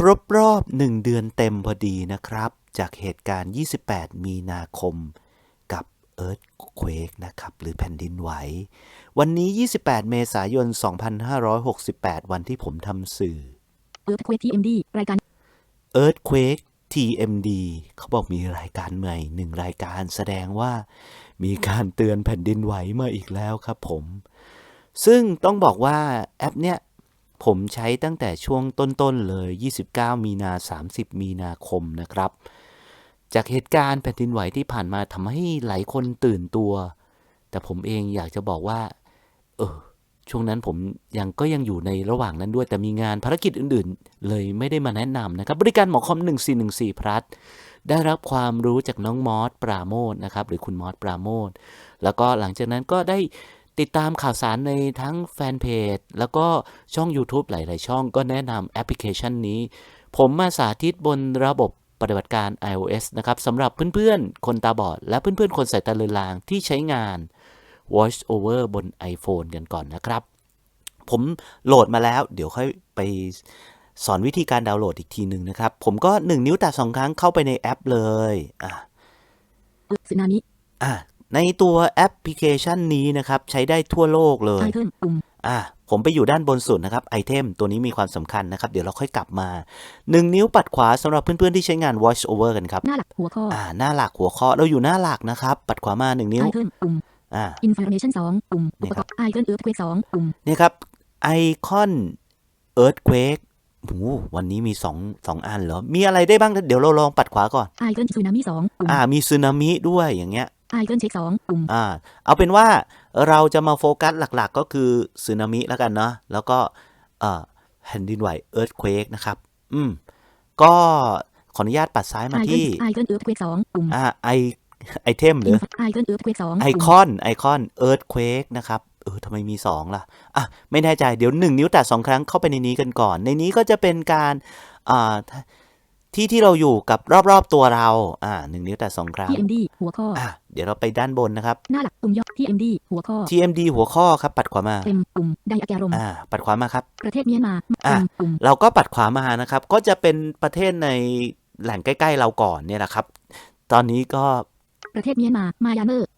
ครบรอบ 1 เดือนเต็มพอดีนะครับ จากเหตุการณ์ 28 มีนาคม กับ Earthquake นะครับ หรือแผ่นดินไหว วันนี้ 28 เมษายน 2568 วันที่ผมทำสื่อเอิร์ธเควทีเอ็มดีรายการ Earthquake TMD เขาบอกมีรายการใหม่หนึ่งรายการแสดงว่ามีการเตือนแผ่นดินไหวมาอีกแล้วครับผม ซึ่งต้องบอกว่าแอปเนี้ย ผมใช้ตั้งแต่ช่วงต้นๆเลย 29 มีนา 30 มีนาคมนะครับ จากเหตุการณ์แผ่นดินไหวที่ผ่านมาทำให้หลายคนตื่นตัว แต่ผมเองอยากจะบอกว่า เออ ช่วงนั้นผมยังก็ยังอยู่ในระหว่างนั้นด้วย แต่มีงานภารกิจอื่นๆ เลยไม่ได้มาแนะนำนะครับ บริการหมอคอม 1414 พลัสได้รับความรู้จากน้องมอสปราโมทนะครับ หรือคุณมอสปราโมทแล้วก็หลังจากนั้นก็ได้ ติดตามข่าวสารในทั้งแฟนเพจ แล้วก็ช่อง YouTube หลาย ๆ ช่องก็แนะนำแอปพลิเคชันนี้ ผมมาสาธิตบนระบบปฏิบัติการ iOS นะครับสำหรับเพื่อน ๆ คนตาบอด และเพื่อน ๆ คนสายตาเลือนลางที่ใช้งาน Voice Over บน iPhone กันก่อนนะครับ ผมโหลดมาแล้ว เดี๋ยวค่อยไปสอนวิธีการดาวน์โหลดอีกทีหนึ่งนะครับ ผมก็ 1 นิ้วแตะสองครั้งเข้าไปในแอปเลย อะเอิร์ธสึนามิอะ ในตัวแอปพลิเคชันนี้นะครับ ใช้ได้ทั่วโลกเลยไทเทิลปุ่มอะผมไปอยู่ด้านบนสุดนะครับไอเทมตัวนี้มีความสำคัญนะครับ เดี๋ยวเราค่อยกลับมา 1 นิ้วปัดขวาสำหรับเพื่อนๆที่ใช้งาน Voice Over กันครับ หน้าหลักหัวข้ออ่าหน้าหลักหัวข้อเราอยู่หน้าหลักนะครับ ปัดขวามา 1 นิ้วไทเทิลปุ่มอ่าอินฟอร์เมชันสองปุ่มนี่อุปคกรับรณ์ไอเทิลเอิร์ธเควสองปุ่มเนี่ยครับไอคอน Earthquake โอ้โหวันนี้มี2 2อันเหรอ มีอะไรได้บ้าง เดี๋ยวเราลองปัดขวาก่อนไอเทิลสึนามิสองปุ่มอ่า มีสึนามิด้วยอย่างเงี้ย ไอเทิลเช็คสองปุ่มอ่าเอาเป็นว่าเราจะมาโฟกัสหลักๆ ก็คือสึนามิแล้วกันเนาะแล้วก็เอ่อแผ่นดินไหว Earthquake นะครับ อืม ก็ขออนุญาตปัดซ้ายไอมาเทิลที่ไอเทิลเอิร์ธเควสองปุ่มอ่าไอไอเทมหรือไอเทิลเอิร์ธเควสองไอคอนไอคอน Earthquake นะครับเออทำไมมี2ล่ะอะ ไม่แน่ใจเดี๋ยว1นิ้วแตะสองครั้งเข้าไปในนี้กันก่อน ในนี้ก็จะเป็นการอ่า ที่ที่เราอยู่กับรอบๆตัวเรา อ่าหนึ่งนิ้วแตะสองครั้งทีเอ็มดีหัวข้ออะเดี๋ยวเราไปด้านบนนะครับ หน้าหลักปุ่มย่อทีเอ็มดีหัวข้อ TMD หัวข้อครับ ปัดขวามาเต็มปุ่มไดอะแกรมอ่าปัดขวามาครับ ประเทศเมียนมาอะเต็มปุ่มเราก็ปัดขวามานะครับ ก็จะเป็นประเทศในแหล่งใกล้ๆเราก่อนเนี่ยแหละครับ ตอนนี้ก็ประเทศเมียนมา มายาเมอร์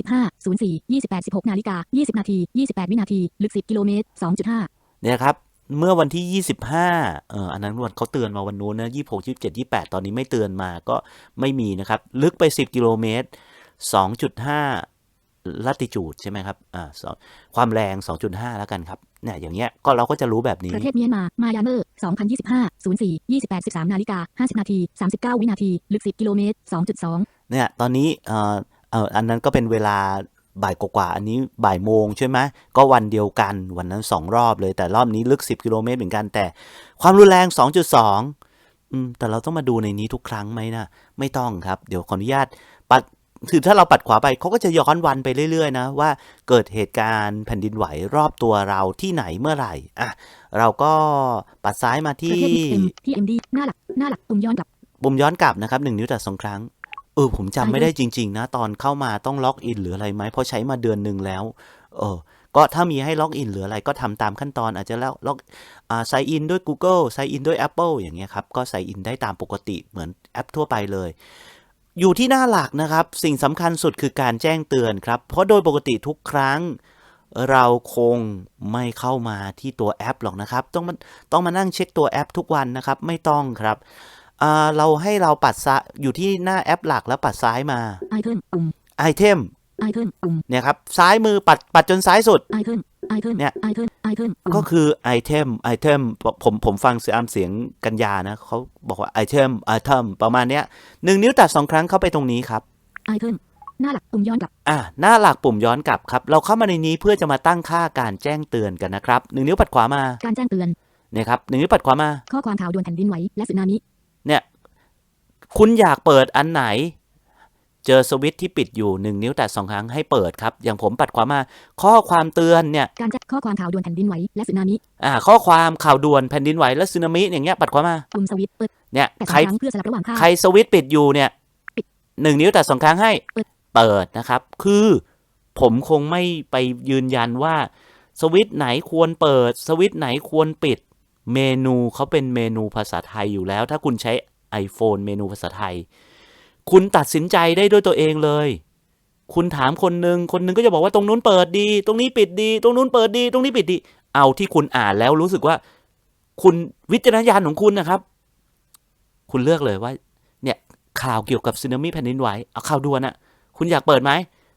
2025 04 28 16 นาฬิกา 20 นาที 28 วินาที ลึก 10 กิโลเมตร 2.5 เนี่ยครับ เมื่อวันที่ 25เอ่ออันนั้นวันเขาเตือนมาวันนู้นนะ26 27 28 ตอนนี้ไม่เตือนมาก็ไม่มีนะครับ ลึกไป 10 กิโลเมตร 2.5 ลัติจูดใช่ไหมครับ อ่าสองความแรง 2.5 แล้วกันครับ เนี่ย อย่างเงี้ย ก็เราก็จะรู้แบบนี้ ประเทศเมียนมา มายาเมอร์ 2025 04 28 13 นาฬิกา 50 นาที 39 วินาที ลึก 10 กิโลเมตร 2.2 เนี่ย ตอนนี้ เอ่อเอ่ออันนั้นก็เป็นเวลา บ่ายกว่าๆอันนี้บ่ายโมงใช่ไหมก็วันเดียวกันวันนั้น 2 รอบเลยแต่รอบนี้ลึก 10 กิโลเมตรเหมือนกันแต่ ความรุนแรง 2.2อืมแต่เราต้องมาดูในนี้ทุกครั้งไหมนะไม่ต้องครับ เดี๋ยวขออนุญาตปัดคือถ้าเราปัดขวาไปเขาก็จะย้อนวันไปเรื่อยๆนะว่าเกิดเหตุการณ์แผ่นดินไหวรอบตัวเราที่ไหนเมื่อไหร่อะเราก็ปัดซ้ายมาประที่เทศเอ็มทีเอ็มดีหน้าหลักหน้าหลักปุ่มย้อนกลับปุ่มย้อนกลับนะครับหนึ่งนิ้วแต่สองครั้ง เออผมจำไม่ได้จริง ๆ นะ ตอนเข้ามาต้องล็อกอินหรืออะไรไหมเพราะใช้มาเดือนหนึ่งแล้ว เออ ก็ถ้ามีให้ล็อกอินหรืออะไรก็ทำตามขั้นตอนอาจจะแล้วล็อกอ่าไซอินด้วย Google ไซอินด้วย Apple อย่างเงี้ยครับ ก็ไซอินได้ตามปกติเหมือนแอปทั่วไปเลยอยู่ที่หน้าหลักนะครับ สิ่งสำคัญสุดคือการแจ้งเตือนครับ เพราะโดยปกติทุกครั้ง เราคงไม่เข้ามาที่ตัวแอปหรอกนะครับ ต้องมาต้องมานั่งเช็คตัวแอปทุกวันนะครับ ไม่ต้องครับ อ่าเราให้เราปัดซ้ายอยู่ที่หน้าแอปหลักแล้วปัดซ้ายมาไอเทิลปุ่มไอเทมไอเทิลปุ่มเนี่ยครับซ้ายมือปัดปัดจนซ้ายสุดไอเทิลไอเทิลเนี่ยไอเทิลไอเทิลปุ่มก็คือไอเทมไอเทมผมผมฟังเสียงเสียงกัญญานะเขาบอกว่าไอเทมไอเทมประมาณเนี้ยหนึ่งนิ้วแตัดสองครั้งเข้าไปตรงนี้ครับไอเทิลหน้าหลักปุ่มย้อนกลับ อ่า หน้าหลักปุ่มย้อนกลับครับ เราเข้ามาในนี้เพื่อจะมาตั้งค่าการแจ้งเตือนกันนะครับหนึ่งนิ้วปัดขวามา การแจ้งเตือนเนี่ยครับหนึ่งนิ้วปัดขวามา ข้อความข่าวด่วนแผ่นดินไหวและสึนามิ เนี่ย คุณอยากเปิดอันไหน เจอสวิตช์ที่ปิดอยู่หนึ่งนิ้วแตะสองครั้งให้เปิดครับ อย่างผมปัดขวามา ข้อความเตือนเนี่ย การแจ้งข้อความข่าวด่วนแผ่นดินไหวและสึนามิ อ่า ข้อความข่าวด่วนแผ่นดินไหวและสึนามิอย่างเงี้ยปัดขวามาปุ่มสวิตช์เปิด เนี่ยแต่ใครสองครั้งเพื่อสลับระหว่างค่าใครสวิตช์ปิดอยู่เนี่ยปิดหนึ่งนิ้วแต่สองครั้งให้เปิดเปิดนะครับ คือผมคงไม่ไปยืนยันว่า สวิตช์ไหนควรเปิด สวิตช์ไหนควรปิด เมนูเขาเป็นเมนูภาษาไทยอยู่แล้ว ถ้าคุณใช้ iPhone เมนูภาษาไทย คุณตัดสินใจได้ด้วยตัวเองเลย คุณถามคนหนึ่งคนหนึ่งก็จะบอกว่าตรงนู้นเปิดดี ตรงนี้ปิดดี ตรงนู้นเปิดดี ตรงนี้ปิดดี เอาที่คุณอ่านแล้วรู้สึกว่า คุณวิจารณญาณของคุณนะครับ คุณเลือกเลยว่า เนี่ยข่าวเกี่ยวกับสึนามิแผ่นดินไหวเอาข่าวด่วนอะคุณอยากเปิดไหม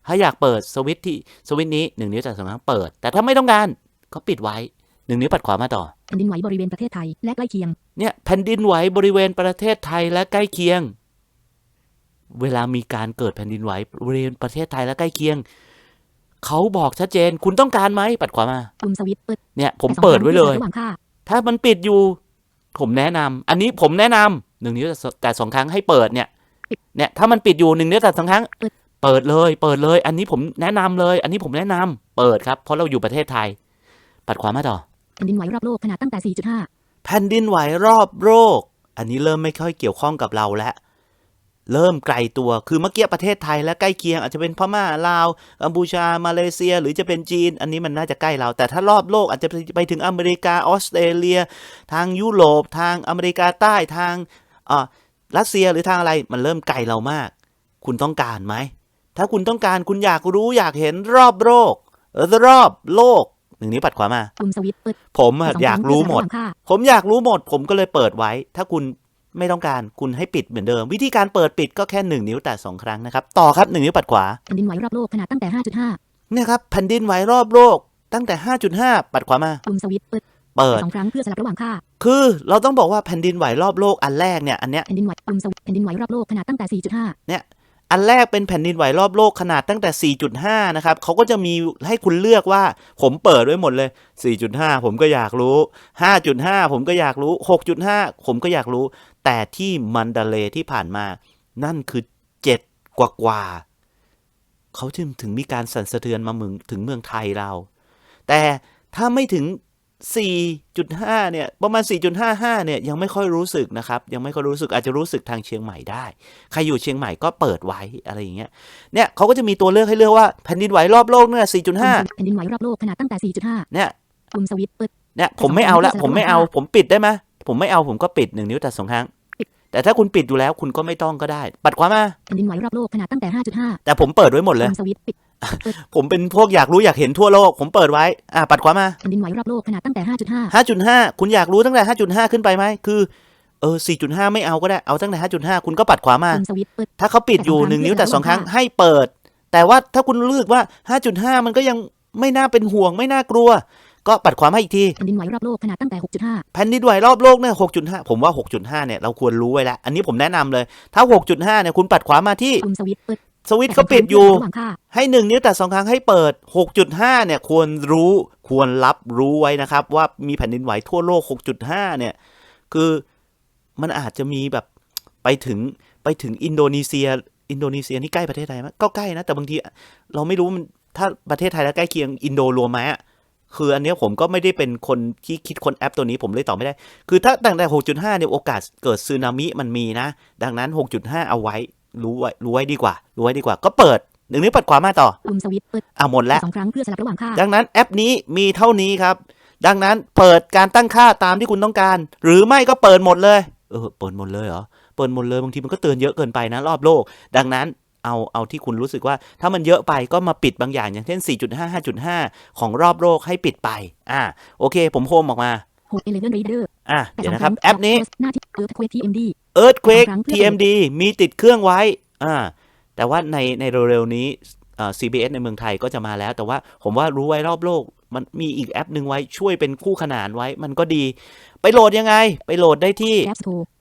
ถ้าอยากเปิดสวิตที่สวิตนี้หนึ่งนิ้วจากสองครั้งเปิด แต่ถ้าไม่ต้องการก็ปิดไว้ หนึ่งนิ้วปัดขวามาต่อแผ่นดินไหวบริเวณประเทศไทยและใกล้เคียง เนี่ยแผ่นดินไหวบริเวณประเทศไทยและใกล้เคียง เวลามีการเกิดแผ่นดินไหวบริเวณประเทศไทยและใกล้เคียง เขาบอกชัดเจนคุณต้องการไหมปัดขวามาปุ่มสวิตช์เปิดเนี่ย ผมแต่สองเปิดไว้เลยครั้งที่สลับระหว่างค่าถ้ามันปิดอยู่ ผมแนะนำอันนี้ผมแนะนำหนึ่งนิ้วแต่สองครั้งให้เปิดเนี่ยเนี่ยถ้ามันปิดอยู่หนึ่งนิ้วแต่สองครั้งเปิดเลย เปิดเลย อันนี้ผมแนะนำเลย อันนี้ผมแนะนำเปิดครับ เพราะเราอยู่ประเทศไทย ปัดขวามาต่อ แผ่นดินไหวรอบโลกขนาดตั้งแต่ 4.5 แผ่นดินไหวรอบโลก อันนี้เริ่มไม่ค่อยเกี่ยวข้องกับเราแล้ว เริ่มไกลตัว คือเมื่อกี้ประเทศไทยและใกล้เคียง อาจจะเป็นพม่าลาว กัมพูชา มาเลเซีย หรือจะเป็นจีน อันนี้มันน่าจะใกล้เรา แต่ถ้ารอบโลกอาจจะไปถึงอเมริกา ออสเตรเลีย ทางยุโรป ทางอเมริกาใต้ ทางอ่ารัสเซีย หรือทางอะไร มันเริ่มไกลเรามาก คุณต้องการไหม ถ้าคุณต้องการ คุณอยากรู้ อยากเห็นรอบโลก รอบโลก หนึ่งนี้วปัดขวามา ปุ่มสวิตช์เปิดผมอะแต่สงอยากรู้หมดคงเพื่อสลับระหว่างค่าผมอยากรู้หมด ผมก็เลยเปิดไว้ ถ้าคุณไม่ต้องการคุณให้ปิดเหมือนเดิม วิธีการเปิดปิดก็แค่หนึ่งนิ้วแต่สองครั้งนะครับ ต่อครับหนึ่งนิ้วปัดขวาแผ่นดินไหวรอบโลกขนาดตั้งแต่ 5.5เนี่ยครับแผ่นดินไหวรอบโลกตั้งแต่ 5.5 ปัดขวามา ปุ่มสวิตช์เปิดเปิดแต่สองครั้งเพื่อสลับระหว่างค่า คือเราต้องบอกว่าแผ่นดินไหวรอบโลกอันแรกเนี่ยอันเนี้ยแผ่นดินไหวปุ่มสวิตช์แผ่นดินไหวรอบโลกขนาดตั้งแต่ 4.5 อันแรกเป็นแผ่นดินไหวรอบโลกขนาดตั้งแต่ 4.5 นะครับเขาก็จะมีให้คุณเลือกว่า ผมเปิดไว้หมดเลย 4.5 ผมก็อยากรู้ 5.5 ผมก็อยากรู้ 6.5 ผมก็อยากรู้ แต่ที่มันดาเลที่ผ่านมา นั่นคือ 7 กว่ากว่าๆเขาจึงถึงมีการสั่นสะเทือนมาเมืองถึงเมืองไทยเรา แต่ถ้าไม่ถึง 4.5 เนี่ย ประมาณ 4.55 เนี่ย ยังไม่ค่อยรู้สึกนะครับ ยังไม่ค่อยรู้สึกอาจจะรู้สึกทางเชียงใหม่ได้ ใครอยู่เชียงใหม่ก็เปิดไว้อะไรอย่างเงี้ย เนี่ยเขาก็จะมีตัวเลือกให้เลือกว่าแผ่นดินไหวรอบโลกเนี่ยปุ่ม4.5 แผ่นดินไหวรอบโลกขนาดตั้งแต่ 4.5 เนี่ยปุ่มสวิตช์เปิด เนี่ยผมไม่เอาละผมไม่เอา ผมปิดได้ไหมผมไม่เอาผมก็ปิดหนึ่งนิ้วแต่สองครั้ง แต่ถ้าคุณปิดอยู่แล้วคุณก็ไม่ต้องก็ได้ ปัดขวามาแผ่นดินไหวรอบโลกขนาดตั้งแต่ 5.5 แต่ผมเปิดไว้หมดเลยปุ่มสวิตช์ปิด ผมเป็นพวกอยากรู้อยากเห็นทั่วโลก ผมเปิดไว้ อะปัดขวามาแผ่นดินไหวรอบโลกขนาดตั้งแต่ 5.5 5.5 คุณอยากรู้ตั้งแต่ 5.5 ขึ้นไปไหมคือเออ 4.5 ไม่เอาก็ได้ เอาตั้งแต่ 5.5 คุณก็ปัดขวามาปุ่มสวิตช์เปิดถ้าเขาปิดอยู่แต่สองครั้งหนึ่งนิ้วแต่สองครั้งเพื่อให้เปิด แต่ว่าถ้าคุณรู้สึกว่า 5.5 มันก็ยังไม่น่าเป็นห่วงไม่น่ากลัว ก็ปัดขวามาอีกที แผ่นดินไหวรอบโลกขนาดตั้งแต่ 6.5 แผ่นดินไหวรอบโลกเนี่ย 6.5 ผมว่า 6.5 เนี่ยเราควรรู้ไว้แล้ว อันนี้ผมแนะนำเลย ถ้า 6.5 เนี่ยคุณปัดขวามาที่ปุ่ม สวิตช์เปิดสวิตช์เขาปิดอยู่ระหว่างค่าให้หนึ่งนิ้วแต่สองครั้งให้เปิด 6.5 เนี่ย ควรรู้ควรรับรู้ไว้นะครับ ว่ามีแผ่นดินไหวทั่วโลก 6.5 เนี่ย คือมันอาจจะมีแบบไปถึงไปถึงอินโดนีเซีย อินโดนีเซียนี่ใกล้ประเทศไทยไหมก็ใกล้นะ แต่บางทีเราไม่รู้มันถ้าประเทศไทยแล้วใกล้เคียงอินโดรวมไหมอะคืออันเนี้ยผมก็ไม่ได้เป็นคนที่คิดคนแอปตัวนี้ผมเลยตอบไม่ได้ คือถ้าตั้งแต่ 6.5 เนี่ยโอกาสเกิดสึนามิมันมีนะ ดังนั้น 6.5 เอาไว้ รู้ไว้รู้ไว้ดีกว่า รู้ไว้ดีกว่า ก็เปิดหนึ่งนิ้วปัดขวามาต่อปุ่มสวิตช์เปิดอะหมดแล้วสองครั้งเพื่อสลับระหว่างค่า ดังนั้นแอปนี้มีเท่านี้ครับ ดังนั้นเปิดการตั้งค่าตามที่คุณต้องการ หรือไม่ก็เปิดหมดเลย เออ เปิดหมดเลยเหรอ เปิดหมดเลยบางทีมันก็เตือนเยอะเกินไปนะรอบโลก ดังนั้นเอาเอาที่คุณรู้สึกว่าถ้ามันเยอะไปก็มาปิดบางอย่างอย่างเช่น 4.5 5.5 ของรอบโลกให้ปิดไป อ่า โอเค ผมโฮมออกมา โฮดเอเลเวนรีเดอร์อะแต่เดี๋ยวสองนะคครัรั้บงแอปนี้หน้าที่เอิร์ธเควทีเอ็มดี Earthquake สองครั้งเพื่อ TMD มีติดเครื่องไว้อ่าแต่ว่าในในเร็วๆนี้อ่า CBS ในเมืองไทยก็จะมาแล้ว แต่ว่าผมว่ารู้ไว้รอบโลก มันมีอีกแอปหนึ่งไว้ช่วยเป็นคู่ขนานไว้ มันก็ดี ไปโหลดยังไง ไปโหลดได้ที่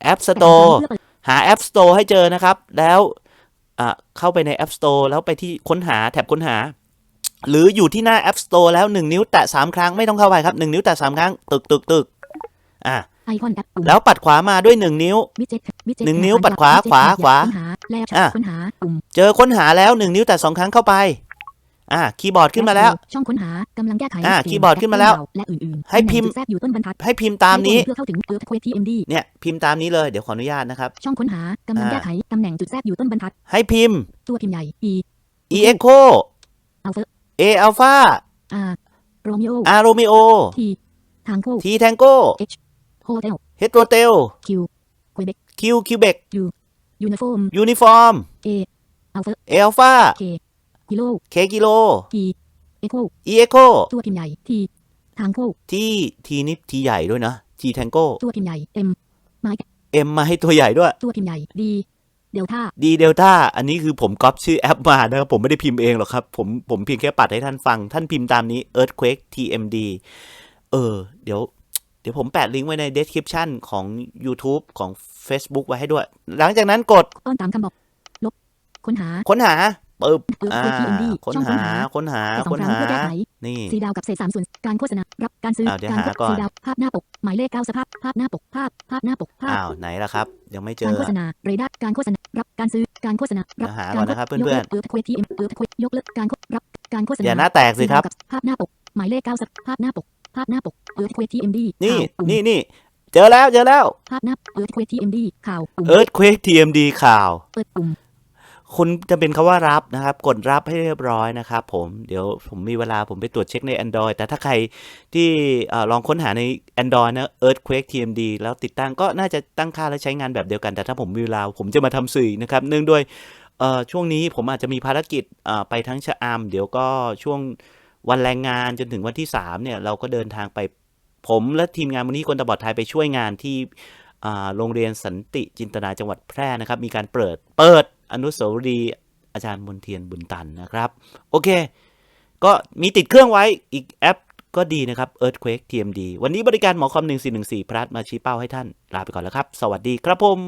แอปสโตร์ App Store หา App Store ให้เจอนะครับ แล้วอะเข้าไปใน App Store แล้วไปที่ค้นหาแท็บค้นหา หรืออยู่ที่หน้า App Store แล้ว 1 นิ้วแตะ3ครั้งไม่ต้องเข้าไปครับ 1 นิ้วแตะ3ครั้งตึกตึกตึกอะไอคอนแอปปุ่มแล้วปัดขวามาด้วย 1 นิ้ววิดเจ็ตวิดเจ็ตหนึ่งนิ้วปัดขวาขวาขวาค้นหาแลบอะค้นหาปุ่มเจอค้นหาแล้ว 1 นิ้วแตะ2ครั้งเข้าไปอะคีย์บอร์ดขึ้นมาแล้ว ช่องค้นหากำลังแก้ไขอะปุ่คีย์บอร์ดขึ้นมาแล้วและอื่นๆให้พิมพ์ตำแหน่งจุดแทรกอยู่ต้นบรรทัดให้พิมพ์ตามนี้เพื่อเข้าถึงเอิร์ธเควทีเอ็มดีเนี่ยพิมพ์ตามนี้เลยเดี๋ยวขออนุญาตนะครับ ช่องค้นหากำลังอ่าแก้ไขตำแหน่งจุดแทรกอยู่ต้นบรรทัด ให้พิมพ์ ตัวพิมพ์ใหญ่ E e echo อัลเฟอร์ a alpha R โรมิโอ r romeo T ทางโค้ t tango H hotel เฮดโรเตล Q Quebec คิวคิวเบก uniform ยูนิฟอร์ม A alpha เอลฟา K kilo เคกิโล T echo อีเอโคตัวพิมพ์ใหญ่ T ทางโคที่ทีนิทีใหญ่ด้วยนะทีแทงโก้ตัวพิมพ์ใหญ่ M เอ็มมาให้ตัวใหญ่ด้วย ตัวพิมพ์ใหญ่ D เดลต้าดีเดลต้าอันนี้คือผมก๊อปชื่อแอปมานะครับ ผมไม่ได้พิมพ์เองหรอกครับ ผมผมเพียงแค่ปัดให้ท่านฟัง ท่านพิมพ์ตามนี้ Earthquake TMD เออ เดี๋ยว เดี๋ยวผมแปะลิงก์ไว้ใน description ของ YouTube ของ Facebook ไว้ให้ด้วย หลังจากนั้นกดต้อนตามคำบอก ลบ ค้นหา ค้นหา ปึ๊บเอิร์ธอ่าเควก TMD ค้นช่องค้นหาหาค้นหาแต่สองค้นครั้งหาเพื่อแก้ไขนี่สีดาวกับเศษสามส่วนการโฆษณารับการซื้ออ้าวเดี๋ยวการหาก่อนสีดาวภาพหน้าปกหมายเลขเก้าสภาพภาพหน้าปกภาพภาพหน้าปกภาพอ้าวไหนล่ะครับ ยังไม่เจการอโฆษณาเรดาร์การโฆษณารับการซื้อการโฆษณารับเดี๋ยวหาการก่อนนะครับยกเพื่เลิอนกเอิร์ธเควกทีเอ็มเอิร์ธเควกยกเลิกการโฆรับการโฆษณาอย่าหน้าแตกสิครับสีดาวกัภาพหน้าปกหมายเลขเก้าสภาพหน้าปกภาพหน้าปกเอิร์ธเควกทีเอ็มดีนี่ข่าวปุ่มนี่นี่เจอแล้วเจอแล้วภาพหน้าเอิร์ธเควกทีเอ็มดีข่าวปุ่ม Earthquake TMD ข่าวเปิดปุ่ม คุณจะเป็นคาว่ารับนะครับ กดรับให้เรียบร้อยนะครับ ผมเดี๋ยวผมมีเวลาผมไปตรวจเช็คใน Android แต่ถ้าใครที่ลองค้นหาใน Android นะ Earthquake TMD แล้วติดตั้งก็น่าจะตั้งค่าและใช้งานแบบเดียวกัน แต่ถ้าผมมีเวลาผมจะมาทำสื่อนะครับ เนื่องด้วยช่วงนี้ผมอาจจะมีภารกิจไปทั้งชะอำเดี๋ยวก็ช่วงวันแรงงานจนถึงวันที่3เนี่ยเราก็เดินทางไปผมและทีมงานมูลนิธิคนตาบอดไทยไปช่วยงานที่โรงเรียนสันติจินตนาจังหวัดแพร่นะครับ มีการเปิดเปิด อนุสาวรีย์อาจารย์มนเทียนบุญตันนะครับ โอเค ก็มีติดเครื่องไว้อีกแอปก็ดีนะครับ Earthquake TMD วันนี้บริการหมอคอม 1414พรัสมาชี้เป้าให้ท่าน ลาไปก่อนแล้วครับ สวัสดีครับผม